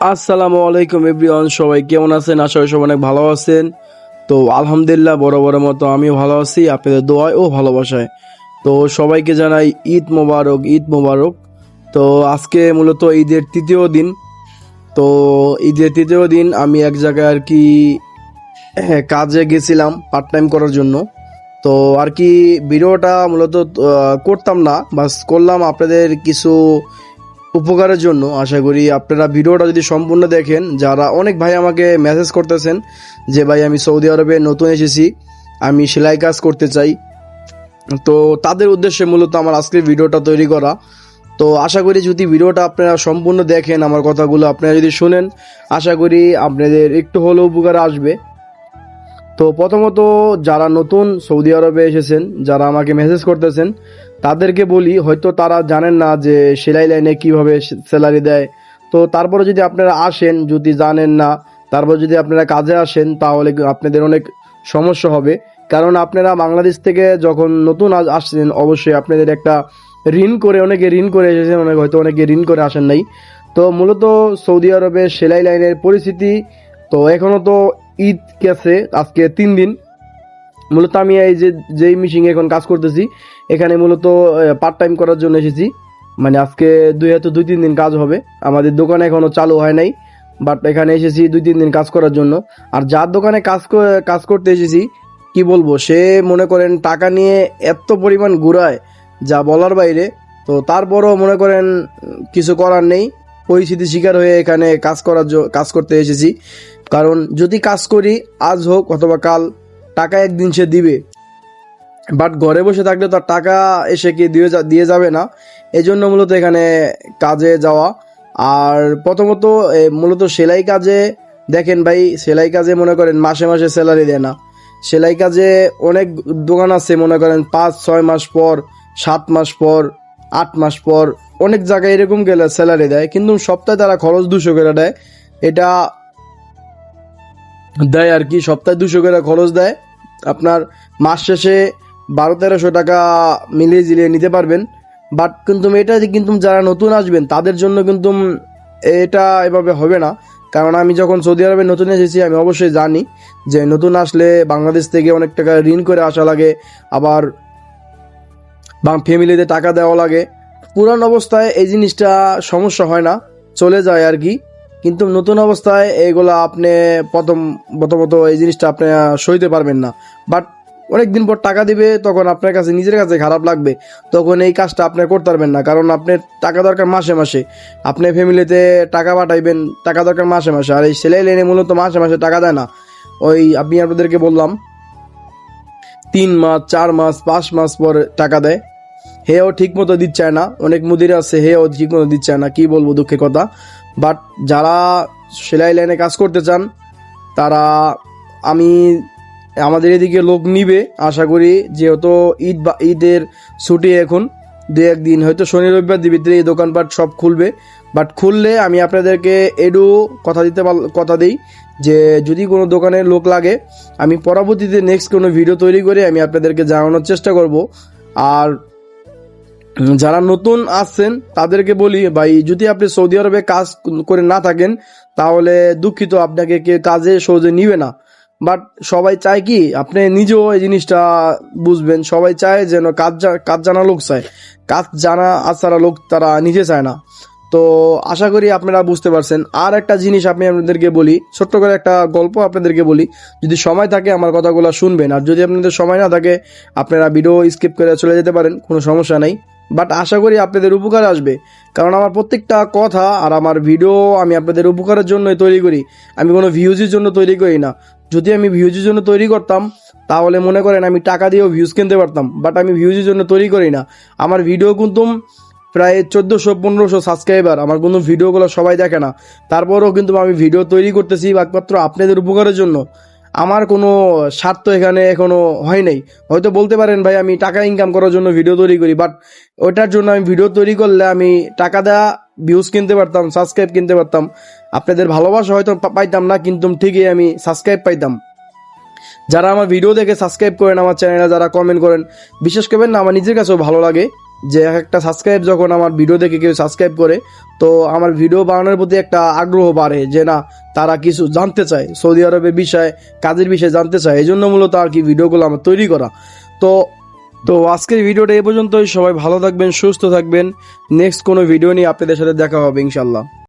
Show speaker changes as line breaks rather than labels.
আসসালামু আলাইকুম এভরিওয়ান সবাই কেমন আছেন? আশা করি সবাই অনেক ভালো আছেন। তো আলহামদুলিল্লাহ বড় বড় মতো আমিও ভালো আছি আপনাদের দোয়ায় ও ভালোবাসায়। তো সবাইকে জানাই ঈদ মোবারক ঈদ মোবারক। তো আজকে মূলত ঈদের তৃতীয় দিন। তো ঈদের তৃতীয় দিন আমি এক জায়গায় আর কি হ্যাঁ, কাজে গেছিলাম পার্ট টাইম করার জন্য। তো আর কি ভিডিওটা মূলত করতাম না বাস করলাম আপনাদের কিছু উপকারের জন্য আশা করি আপনারা ভিডিওটা যদি সম্পূর্ণ দেখেন, যারা অনেক ভাই আমাকে মেসেজ করতেছেন যে, ভাই, আমি সৌদি আরবে নতুন এসেছি, আমি সেলাই কাজ করতে চাই। তো তাদের উদ্দেশ্যে মূলত আমার আজকের ভিডিওটা তৈরি করা। তো আশা করি যদি ভিডিওটা আপনারা সম্পূর্ণ দেখেন, আমার কথাগুলো আপনারা যদি শুনেন, আশা করি আপনাদের একটু হলেও উপকার আসবে। তো প্রথমত, যারা নতুন সৌদি আরবে এসেছেন, যারা আমাকে মেসেজ করতেছেন তাদেরকে বলি, হয়তো তারা জানেন না যে সেলাই লাইনে কীভাবে স্যালারি দেয়। তো তারপরে যদি আপনারা আসেন, যদি জানেন না, তারপর যদি আপনারা কাজে আসেন, তাহলে আপনাদের অনেক সমস্যা হবে। কারণ আপনারা বাংলাদেশ থেকে যখন নতুন আসছেন, অবশ্যই আপনাদের একটা ঋণ করে, অনেকে ঋণ করে এসেছেন, অনেক হয়তো অনেকে ঋণ করে আসেন নাই। তো মূলত সৌদি আরবে সেলাই লাইনের পরিস্থিতি, তো এখনও তো ঈদ গেছে, আজকে তিন দিন। মূলত আমি এই যে, যেই মিশিং এখন কাজ করতেছি, এখানে মূলত পার্ট টাইম করার জন্য এসেছি। মানে আজকে দুই হাতে দুই, তিন দিন কাজ হবে। আমাদের দোকান এখনও চালু হয় নাই বাট এখানে এসেছি দুই, তিন দিন কাজ করার জন্য। আর যার দোকানে কাজ কাজ করতে এসেছি, কি বলব, সে মনে করেন টাকা নিয়ে এত পরিমাণ ঘুরায়, যা বলার বাইরে। তো তারপরও মনে করেন, কিছু করার নেই। পরিস্থিতি শিকার হয়ে এখানে কাজ করার কাজ করতে এসেছি। কারণ যদি কাজ করি, আজ হোক অথবা কাল টাকা একদিন সে দিবে। বাট ঘরে বসে থাকলে তার টাকা এসে কি দিয়ে দিয়ে যাবে না? এই জন্য মূলত এখানে কাজে যাওয়া। আর প্রথমত মূলত সেলাই কাজে, দেখেন ভাই, সেলাই কাজে মনে করেন মাসে মাসে স্যালারি দেয় না। সেলাই কাজে অনেক দোকান আছে, মনে করেন পাঁচ, ছয় মাস পর, সাত মাস পর, আট মাস পর, অনেক জায়গায় এরকম গেলে স্যালারি দেয়। কিন্তু সপ্তাহে তারা খরচ দুশো করে দেয়। এটা দেয় আর কি, সপ্তাহে দুশো করে খরচ দেয়। আপনার মাস শেষে বারো, তেরোশো টাকা মিলিয়ে জিলিয়ে নিতে পারবেন। বাট কিন্তু এটা কিন্তু যারা নতুন আসবেন, তাদের জন্য কিন্তু এটা এভাবে হবে না। কারণ আমি যখন সৌদি আরবে নতুন এসেছি, আমি অবশ্যই জানি যে নতুন আসলে বাংলাদেশ থেকে অনেক টাকা ঋণ করে আসা লাগে। আবার ফ্যামিলিতে টাকা দেওয়া লাগে। পুরান অবস্থায় এই জিনিসটা সমস্যা হয় না, চলে যায় আর কি। কিন্তু নতুন অবস্থায় এগুলা আপনি প্রথম, প্রথমত এই জিনিসটা আপনি সইতে পারবেন না। বাট অনেক দিন পর টাকা দিবে, তখন আপনার কাছে, নিজের কাছে খারাপ লাগবে। তখন এই কাজটা আপনি করতে পারবেন না, কারণ আপনার টাকা দরকার মাসে মাসে। আপনি ফ্যামিলিতে টাকা পাঠাইবেন, টাকা দরকার মাসে মাসে। আর এই সেলাই লাইনে মূলত মাসে মাসে টাকা দেয় না। ওই আমি আপনাদেরকে বললাম, তিন মাস, চার মাস, পাঁচ মাস পর টাকা দেয়। হেও ঠিক মতো দিচ্ছে না, অনেক মুদির আছে, হেও ঠিক মতো দিচ্ছে না, কি বলব দুঃখের কথা। বাট যারা সেলাই লাইনে কাজ করতে চান, তারা আমি আমাদের এদিকে লোক নিবে, আশা করি যেহেতু ঈদ বা ঈদের ছুটি এখন, দু একদিন হয়তো শনি, রবিবার দিবির এই দোকানপাট সব খুলবে। বাট খুললে আমি আপনাদেরকে এডু কথা দিতে পার, কথা দিই যে যদি কোনো দোকানের লোক লাগে, আমি পরবর্তীতে নেক্সট কোনো ভিডিও তৈরি করে আমি আপনাদেরকে জানানোর চেষ্টা করব। আর যারা নতুন আসছেন, তাদেরকে বলি, ভাই, যদি আপনি সৌদি আরবে কাজ করে না থাকেন, তাহলে দুঃখিত, আপনাকে কে কাজে সহজে নিবে না। বাট সবাই চায় কি, আপনি নিজেও এই জিনিসটা বুঝবেন, সবাই চায় যেন কাজ কাজ জানা লোক চায়। কাজ জানা আসারা লোক তারা নিজে চায় না। তো আশা করি আপনারা বুঝতে পারছেন। আর একটা জিনিস আমি আপনাদেরকে বলি, ছোট্ট করে একটা গল্প আপনাদেরকে বলি। যদি সময় থাকে, আমার কথাগুলো শুনবেন। আর যদি আপনাদের সময় না থাকে, আপনারা ভিডিও স্কিপ করে চলে যেতে পারেন, কোনো সমস্যা নাই। বাট আশা করি আপনাদের উপকার আসবে। কারণ আমার প্রত্যেকটা কথা আর আমার ভিডিও আমি আপনাদের উপকারের জন্যই তৈরি করি। আমি কোনো ভিউজের জন্য তৈরি করি না। যদি আমি ভিউজের জন্য তৈরি করতাম, তাহলে মনে করেন আমি টাকা দিয়েও ভিউজ কিনতে পারতাম। বাট আমি ভিউজের জন্য তৈরি করি না। আমার ভিডিও কিন্তু প্রায় চোদ্দোশো, পনেরোশো সাবস্ক্রাইবার আমার কিন্তু ভিডিওগুলো সবাই দেখে না। তারপরেও কিন্তু আমি ভিডিও তৈরি করতেছি একমাত্র আপনাদের উপকারের জন্য। আমার কোনো স্বার্থ এখানে এখনও হয় নাই। হয়তো বলতে পারেন, ভাই, আমি টাকা ইনকাম করার জন্য ভিডিও তৈরি করি বাট ওটার জন্য আমি ভিডিও তৈরি করলে আমি টাকা দেওয়া ভিউজ কিনতে পারতাম সাবস্ক্রাইব কিনতে পারতাম। আপনাদের ভালোবাসা হয়তো পাইতাম না, কিন্তু ঠিকই আমি সাবস্ক্রাইব পাইতাম। যারা আমার ভিডিও দেখে সাবস্ক্রাইব করেন আমার চ্যানেলে যারা কমেন্ট করেন, বিশেষ করবেন না, আমার নিজের কাছেও ভালো লাগে। যে এক একটা সাবস্ক্রাইব যখন আমার ভিডিও দেখে কেউ সাবস্ক্রাইব করে, তো আমার ভিডিও বানানোর প্রতি একটা আগ্রহ বাড়ে যে না, তারা কিছু জানতে চায়। সৌদি আরবের বিষয়ে, কাজের বিষয়ে জানতে চায়। এই জন্য মূলত আর কি ভিডিওগুলো আমার তৈরি করা। তো তো আজকের ভিডিওটা এ পর্যন্তই। সবাই ভালো থাকবেন, সুস্থ থাকবেন। নেক্সট কোনো ভিডিও নিয়ে আপনাদের সাথে দেখা হবে ইনশাল্লাহ